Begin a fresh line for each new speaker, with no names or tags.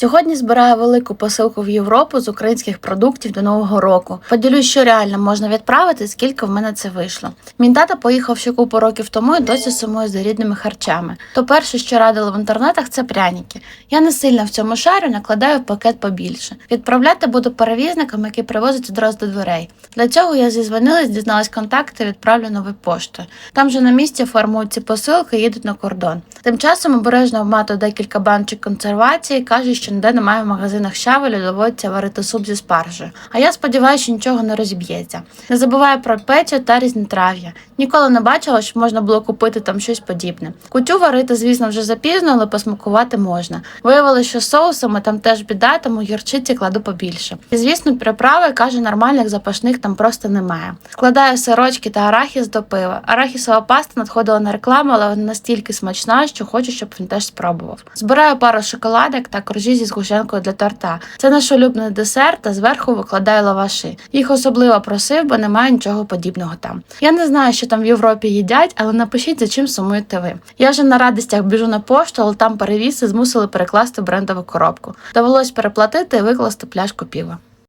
Сьогодні збираю велику посилку в Європу з українських продуктів до нового року. Поділюсь, що реально можна відправити, скільки в мене це вийшло. Мій тато поїхав ще купу років тому і досі сумує за рідними харчами. То перше, що радили в інтернетах, це пряники. Я не сильно в цьому шарю, накладаю в пакет побільше. Відправляти буду перевізникам, які привозять одразу до дверей. Для цього я зізвонилась, дізналась контакти, відправлю новою поштою. Там же на місці формують ці посилки і їдуть на кордон. Тим часом обережно обматую декілька баночок консервації, каже, що ніде немає в магазинах щавелю, доводиться варити суп зі спаржею. А я сподіваюся, що нічого не розіб'ється. Не забуваю про печі та різнотрав'я. Ніколи не бачила, щоб можна було купити там щось подібне. Кутю варити, звісно, вже запізно, але посмакувати можна. Виявилося, що соусами там теж біда, тому гірчиці кладу побільше. І звісно, приправи каже, нормальних запашних там просто немає. Складаю сирочки та арахіс до пива. Арахісова паста надходила на рекламу, але вона настільки смачна, що хочу, щоб він теж спробував. Збираю пару шоколадок та коржі зі згущенкою для торта. Це наш улюблений десерт, а зверху викладаю лаваши. Їх особливо просив, бо немає нічого подібного там. Я не знаю, що там в Європі їдять, але напишіть, за чим сумуєте ви. Я вже на радостях біжу на пошту, але там перевіси змусили перекласти брендову коробку. Довелось переплатити і викласти пляшку піва.